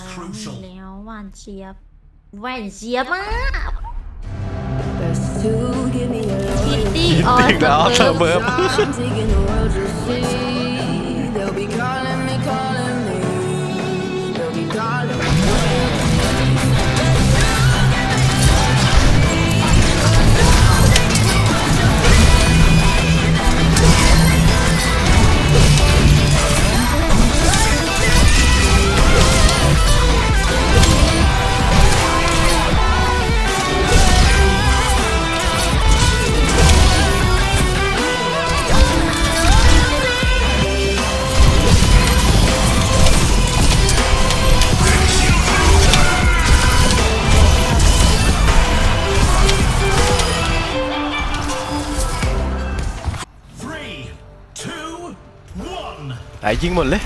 is มี crucial. แล้วหวานเจี๊ยบหวานเจี๊ยบมาก Best to give me your คิต loyalty. ตี้อออีกแล้วเธอเบิร์ I'm taking the world to see. One. ไหนยิงหมดเลย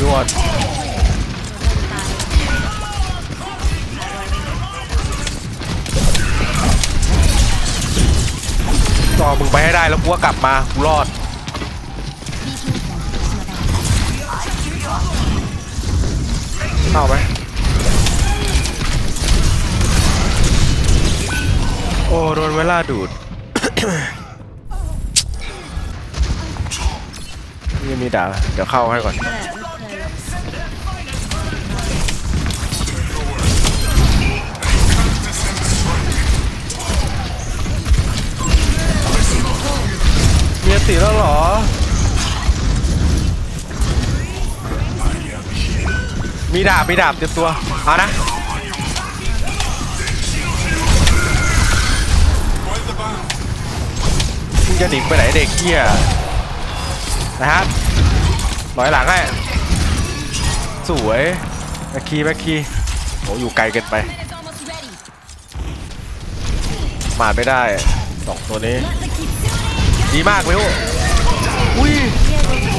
ยวดต่อมึงไปให้ได้แล้วกูก็กลับมา เข้าไหมโอ้โดนเวลาดูดนี่มีด่าเดี๋ยวเข้าให้ก่อนนั่นแหละไม่เคยเมียติแล้วเหรอ มีดาบมีดาบเตรียมตัวเอานะมึงจะหนีไปไหนเด็กเหี้ยนะฮะลอยหลังให้สวยแบคคีแบคคีโอ้อยู่ไกลเกินไป มาไม่ได้สองตัวนี้ ดีมากเวลอุ้ย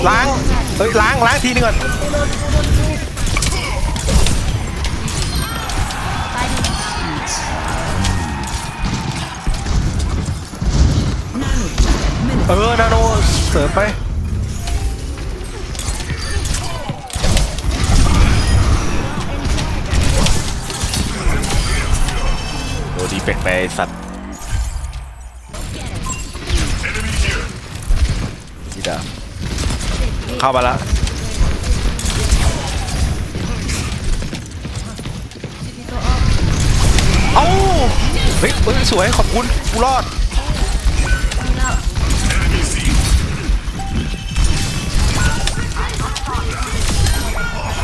ล้างเฮ้ยล้างล้างทีนึงก่อน เออนาโนเสริมไปโอ้ดีเป็ดไปสัตว์ดีดาเข้ามาล้วเอ้าเฮ้ยเฮ้ยสวยขอบคุณกูรอด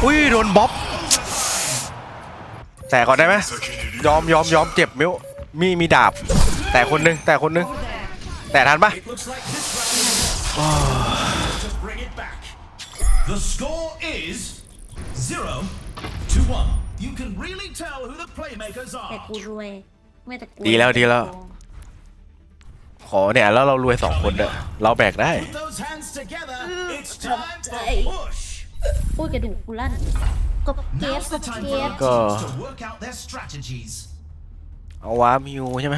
อุ้ยโดนบ๊อบแต่ก่อนได้ไหมยอมยอมยอมเจ็บมิวมีมีดาบ แต่คนนึงแต่คนนึงแต่ทันปะ It looks like this round to bring it back. The score is zero to one. You can really tell who the playmakers แต่ are. กูรวยไม่แต่กูดีแล้วดีแล้วขอเนี่ยแล้วเรารวยสองคนเด้อเราแบกได้ Put those hands together. It's time to push. พูดกระดูกกูลั่นกบเกฟ Now's ก the บ time เก for ฟ our Go. teams to work out their strategies. เอาวามิวใช่ไหม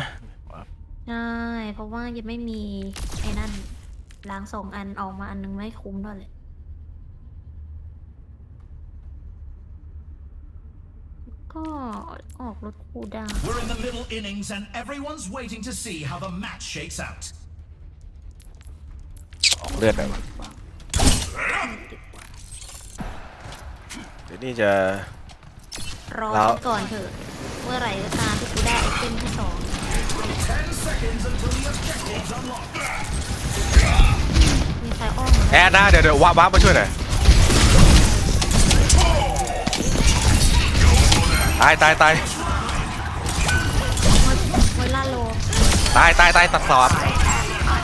ใช่เพราะว่ายังไม่มีไอ้นั่นล้างสองอันออกมาอันนึงไม่คุ้มด้วยเลยก็ออกรถคูดาว We're in the middle innings and everyone's waiting to see how the match shakes out. ออกเลือดหน่อยวะ เดี๋ยวนี้จะ รอแล้วก่อนเถอะ เมื่อไหร่ก็ตามที่กูได้ไอเทมที่สอง Ten seconds until the objectives unlock. มีใครอ้อมมาแอดนะ เดี๋ยวเดี๋ยวว้าว้ามาช่วยหน่อยตายตายตายไว้ล่าโลตายตายตายตัดสอบ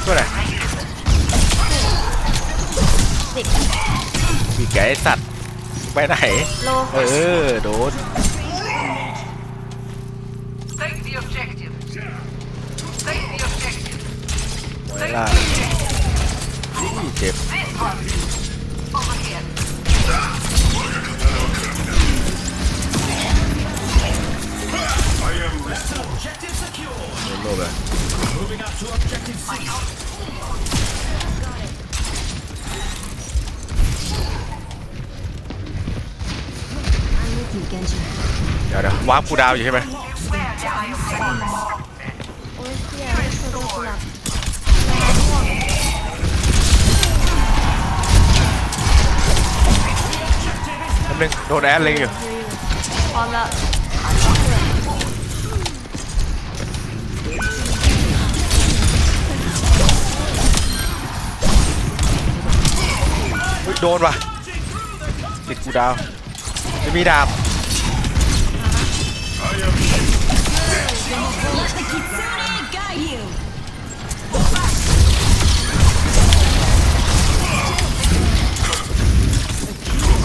ช่วยหน่อยเด็กพี่แกไอ้สัตว์ ไปไหน โลเออ โดนาร์ปกูดาวอยู่ใช่ไหมโอ้ยเชี่ยไม่เคยโดนกูหลับแป๊บนึงโดนแอดเล็งอยู่พร้อมแล้วอุ๊ยโดนว่ะติดกูดาวไม่มีดาบ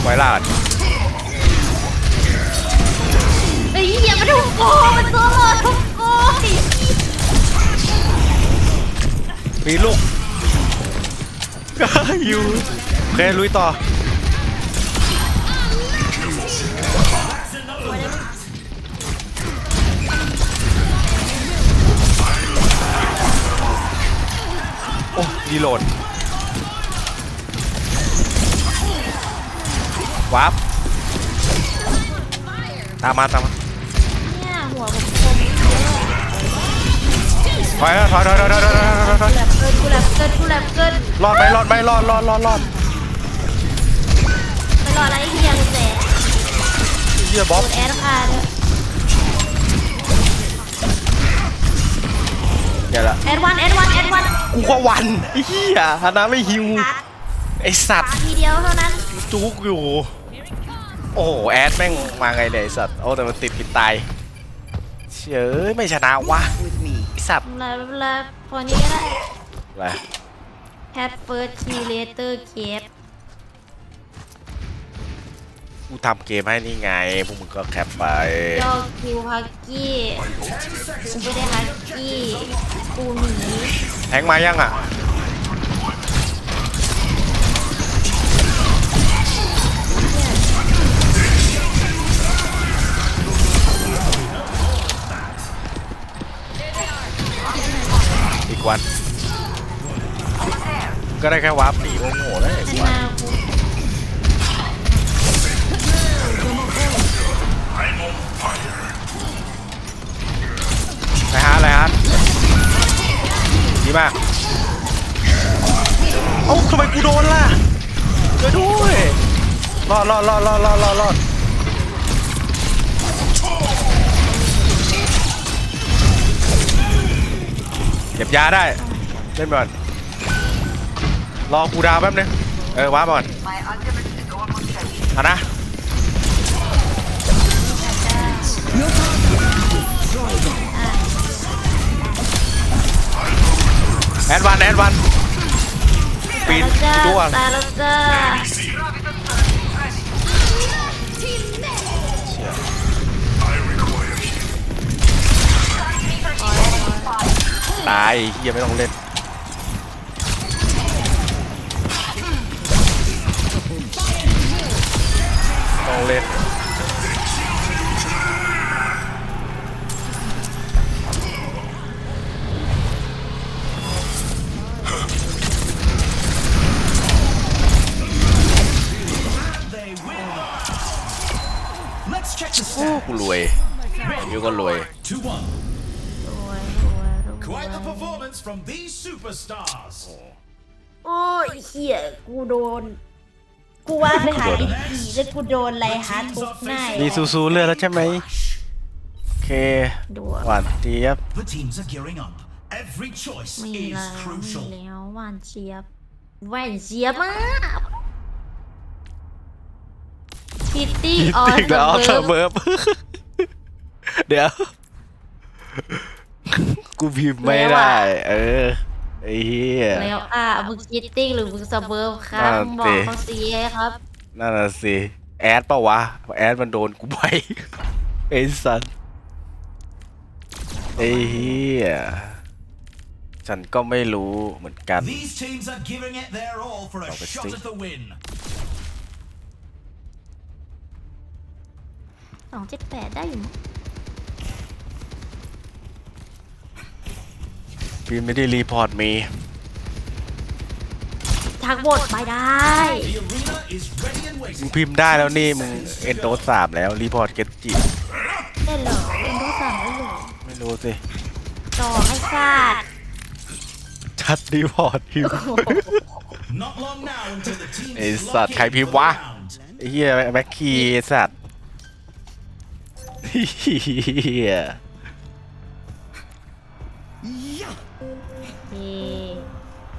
ไว้ลาดไอ้ยเหี้ยมันถูกโกงมันตัวหลอดถูกโกงไอ้เหี้ยมีลูก อยู่โอเคลุยต่อ โอ้ดีโหลดวับตามมาตามมาเนี่ยหัวผมคมเยอะถอยถอยถอยถอยถอยถอยถอยถอยถอยกูแลบเกินกูแลบเกินกูแลบเกินรอดไหมรอดไหมรอดรอดรอดรอดไม่รออะไรไอ้เหี้ยกูแตะเยี่ยบ๊อบ โดนแอดคาเนี่ยเดี๋ยวละแอดวันแอดวันแอดวันกูก็วันไอ้เหี้ยฮานาไม่ฮิวขาไอสัตว์ขาทีเดียวเท่านั้นจุกอยู่ โอ้โหแอดแม่งมาไงเนี่ยไอสัตว์โอ้แต่มันติดปิดตายเฉยไม่ชนะวะไอสัตว์เวลาเวลาพอนี้ก็ได้อะไรแพทเฟิร์สคีเลเตอร์เคป กูทำเกมให้นี่ไง พวกมึงก็แคปไป ยอคิวฮักกี้กูไม่ได้ฮักกี้กูหนีแทงมายังอะ อีกวัน ก็ได้แค่วาร์ปหนีโอ้โหแล้วไอ้อันสัตว์มา ไรฮะไรฮะดีมากเอ้าทำไมกูโดนล่ะช่วยด้วยรอดรอดรอดรอดรอดรอดรอดเก็บยาได้ เล่นก่อนรอกูดาวแป๊บนึงเออว้าบก่อน My ultimate is almost ready. เอานะ แอดวันแอดวันปีนตายแล้วจ้าด้วงตายแล้วจ้าตายเฮียไม่ต้องเล่น superstars. โอ้ยเหี้ยกูโดน กูว่าไปหาไอ้ผีแล้วกูโดนไรฮาร์ดทุกหน้ามีซูซูเลือดแล้วใช่ไหมโอเคดูหวานเจี๊ยบ The teams are gearing up. Every choice มี is แล้วมี crucial. แล้วหวานเจี๊ยบหวานเจี๊ยบมากพิตตี้ออสอีกแล้วเธอเบิร์เบิร์บเดี๋ยว กูพิมพ์ไม่ได้ เออ ไอ้เหี้ย แล้วอะมึงคิตติ้งหรือมึงสเบิร์ฟครับนั่นมึงบอสิกเขาสิครับนั่นน่ะสิ แอดปะวะ แอดมันโดนกูไป ไอ้สันไอ้เหี้ย ฉันก็ไม่รู้เหมือนกัน These teams are giving it their all for a Obviously. shot at the win. สองเจ็ดแปดได้อยู่มั้ง พี่ไม่ได้รีพอร์ตมีทั้งหมดไม่ได้ The arena is ready and มึ waiting. งพิมพ์ได้แล้วนี่มึงเอ็นโดสามแล้วรีพอร์ตเกตจิได้เหรอเป็นโทรศัพท์ได้เหรอไม่รู้สิต่อให้ฟาดชัดรีพอร์ตพิมพ์ Not long now until the team ไอ้ is สัตว์ locked ใคร in พิม for พ์ the วะ round. ไอ้เฮียแม็กคีไอ้สัตว์เฮีย นี่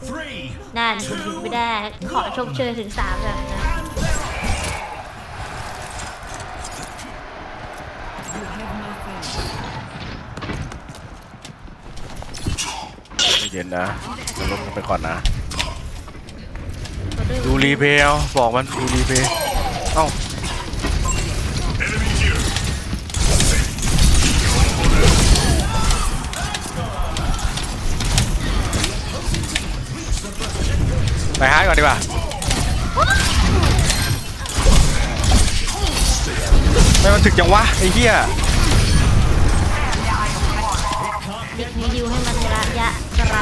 Three, นั่นคุณพิมพ์ไม่ได้ ขอชมเชยถึงสามแบบนะใจเย็นนะจะลบกันไปก่อนนะขอด้วยดูรีเพลย์เอาบอกมันดูรีเพลย์เอ้า ไปฮาร์ดก่อนดีกว่าไม่มันถึกจังวะไอ้เหี้ยดิกมีดิวให้มันระยะไกล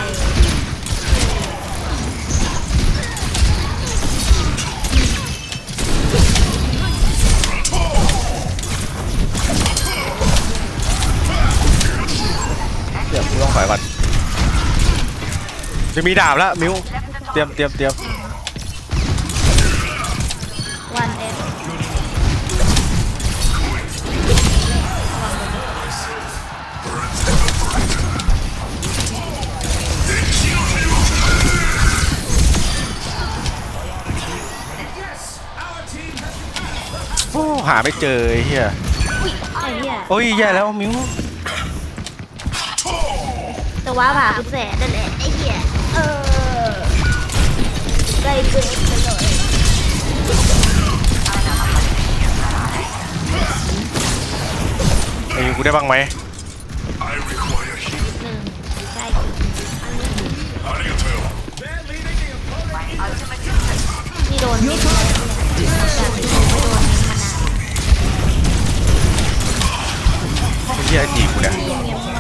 เดี๋ยวกูต้องถอยก่อนจะมีดาบแล้วมิวเต รียมเตรียมเตรียมวันเอ็นโอ้หาไม่เจอไอ้เหี้ยไอ้เหี้ยโอ้ยแย่แล้วมิวแต่ว่าผ่าคุณแสนนั่นแหละไอ้เหี้ยเออ ได้เกินไปเลยไอ้กูได้บ้างไหมหนึ่งใช่จริงนี่โดนไม่ได้จากที่ผมไม่โดนขนาด ไอ้เหี้ยจีกูเนี่ย ที่เมีย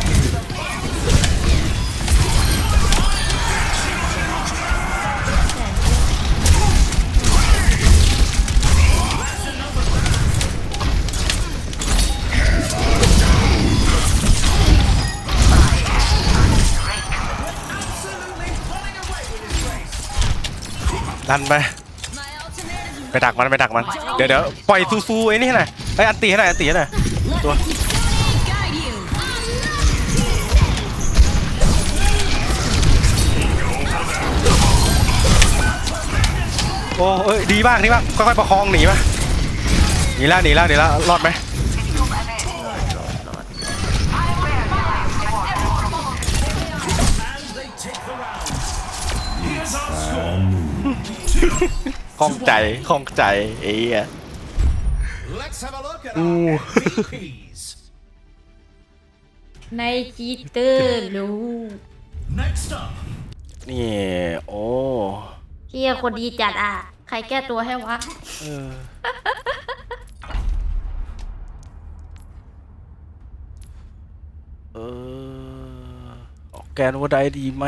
ดันไปไปดักมันไปดักมันเดี๋ยวเดี๋ยวปล่อยซูซูไอ้นี่ให้หน่อยไอ้ยอันตีให้หน่อยอันตีให้หน่อยตัวโอ้เอ้ยดีมากดีมากค่อยๆประคองหนีมาหนีแล้วหนีแล้วหนีแล้วรอดไหม คล่องใจคล่องใจไอ้เหี้ย Let's have a look at Ooh. our MVPs. ในจีเตอร์รู้ Next up, นี่ โอ้เฮียคนดีจัดอะ ใครแก้ตัวให้วะ เออเออออกแกนว่าได้ดีไหม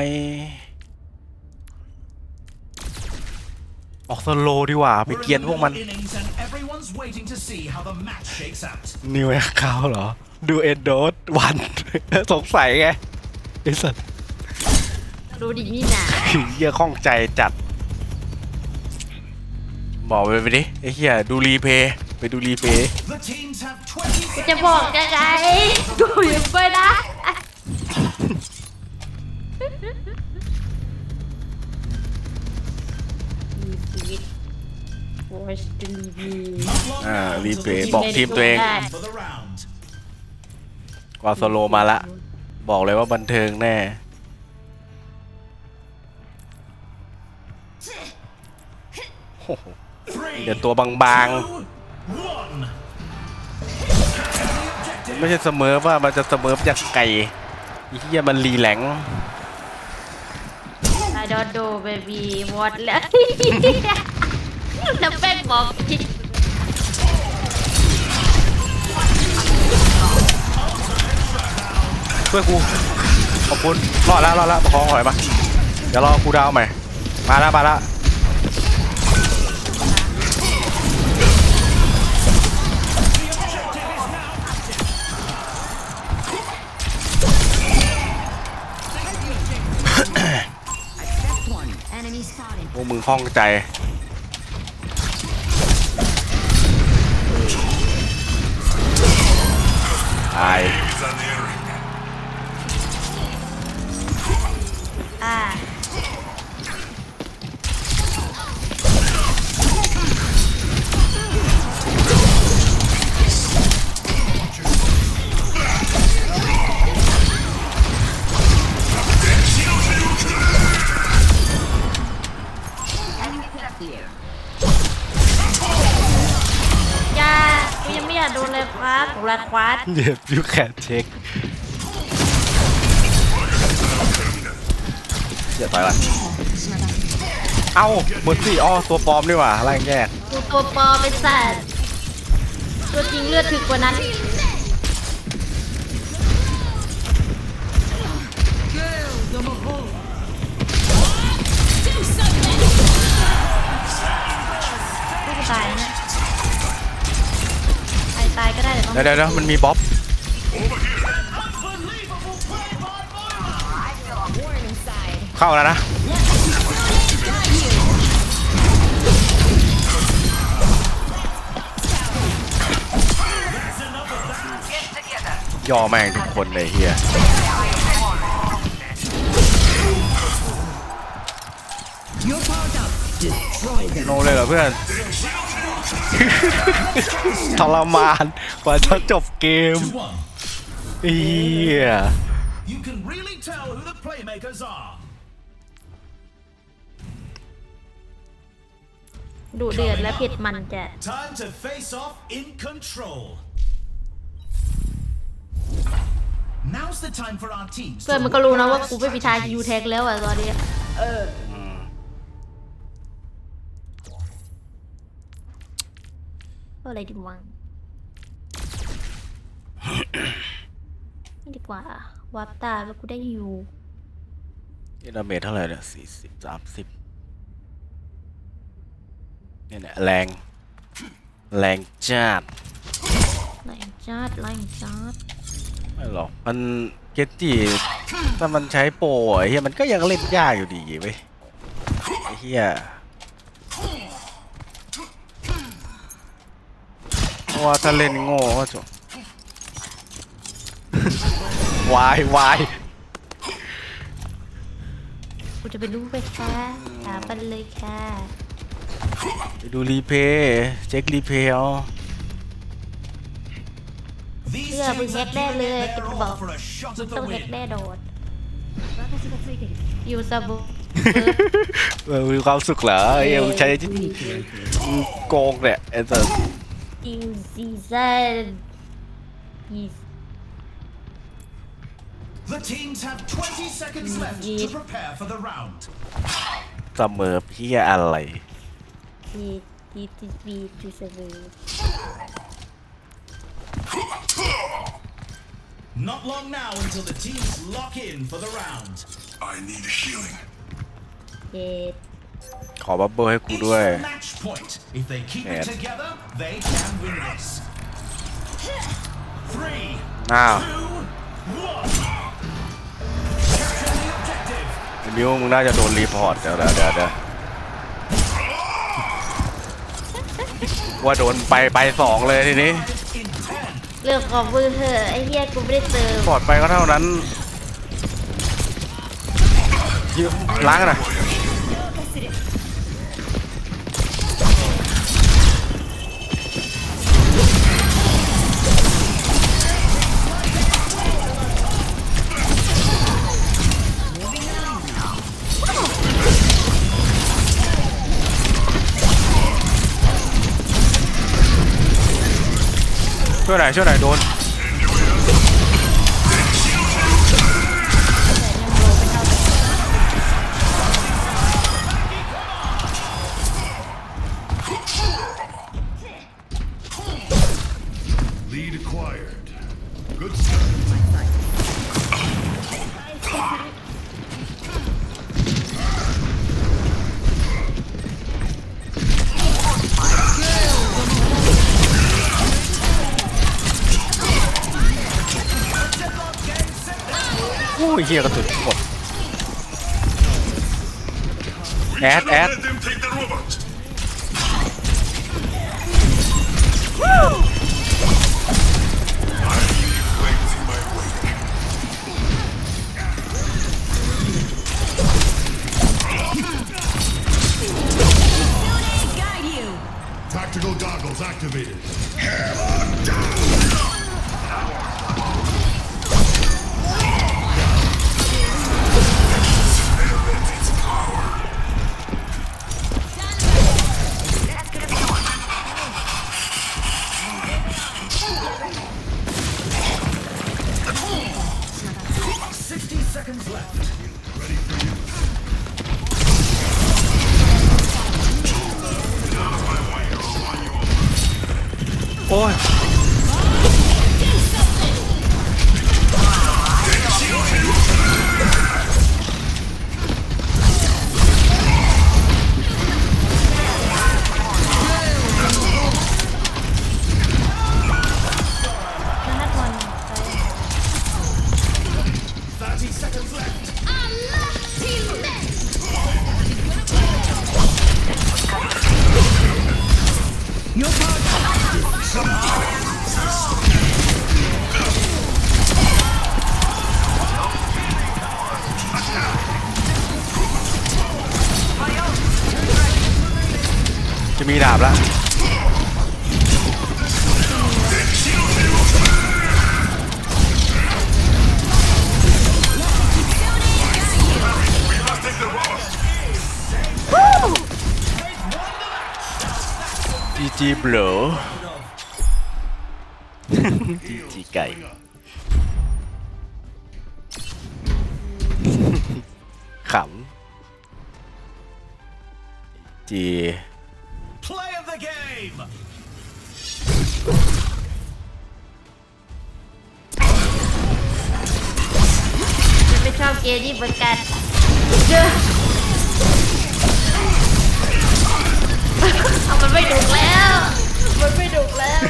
ออกสโลว์ดีกว่าไป we're in เกียน the พวกมัน middle innings and everyone's waiting to see how the match shakes out. นิวแอคเคาเหรอ ดูเอ็นโดสวัน สงสัยไงไอ้สัสดูดินี่นะเหี้ยข้องใจจัด บอกไปไปดิไอ้เหี้ยดูรีเพย์ไปดูรีเพย์ The teams have 20จะบอกยังไงดูยังไม่ได้ Watch the review Not long อ่า now รี until เพ the ย์ team บอกทีมตัวเองได้ for the round. กวาโซโลมาละ บอกเลยว่าบันเทิงแน่ โอ้โห Three, เดี๋ยวตัวบาง two, one. ๆ ไม่ใช่เสมอว่ามันจะเสมอจากไก่ไอ้เหี้ยมันรีแหลง I don't know baby what แล้วน้ำแป้ง บอกจริงช่วยกูขอบคุณรอดแล้วรอดแล้วประคองหอยมาเดี๋ยวรอกูดาวใหม่มาแล้วมาแล้วพวกมึงคล่องใจ ละคว้าเย็บยูแคทเช็คเดี๋ยวตายละเอ้าหมดสิอ้อตัวปลอมดีกว่าอะไรแยก กูตัวปลอมเป็นสัตว์ตัวจริงเลือดถึกกว่านั้น เดี๋ยวเดี๋ยวเดี๋ยวมันมีบ๊อบเข้าแล้วนะย่อแม่งทุกคนเลยเฮียโนเลยเหรอเพื่อน ทรมานกว่าจะจบเกม To one. เฮีย You can really tell who the playmakers are. ดุเดือดและเผ็ดมันจะ Time to face off in control. Now's the time for our teams เพื่อนมันก็รู้นะว่ากูไม่มีทางยูแท็กแล้วอะตอนนี้ เอา อะไรดีวะนี่ดีกว่า วับตาแล้วกูได้ยูนี่ดาเมจเท่าไหร่เนี่ยสี่สิบสามสิบเนี่ยเนี่ยแรง แรงจัดไล่จัดไล่จัดไม่หรอก มันเกตจิถ้ามันใช้โปรไอ้เฮียมันก็ยังเล่นยากอยู่ดีเว้ยไอ้เฮียเพ ราะว่าถ้าเล่นโง่ก็จบวายวายกูจะไปรู้ไปแค่ถามไปเลยแค่ไปดูรีเพย์เช็ครีเพย์เอา These เพื่อมึง teams แฮ have กได้ given เลย it กู their บอก all for a shot มึ at ง the ต้องแฮก win. แน่โดดอยู่สบุเออมีความสุขเหรอไอ้เหี้ยมึงใช้มึงโกงเนี่ยไอ้สัส อิงซีซันอี The teams have 20 seconds left to Indeed. prepare for the round. เสมอเพี้ยอะไร ทีทีทีทีทีเซเว่น Not long now until the teams lock in for the round. I need healing. เจ็ด ข อบับเบิ้ลให้กู It's ด้วย a match point. If they keep Yeah. it together, they can win this. Three, อ้าว two, one. Capture the objective. ไอ้มิวมึงน่าจะโดนรีพอร์ตเดี๋ยวเดี๋ยวเดี๋ยวเดี๋ยวว่าโดนไปไปสองเลยทีนี้ In ten. เลือกขอบมือเถอะไอ้เหี้ยกูไม่ได้เติมพอร์ตไปก็เท่านั้นยืมล้างกันห หน่อยช่วยหน่อยโดน เฮียกระสุนหมดแอดแอด จีจีเบลอจีจีไก่ ขำ จี Play of the game. ไม่ชอบเกมนี้เหมือนกันเจอ เอามันไม่ดุแล้ว มันไม่ดุแล้ว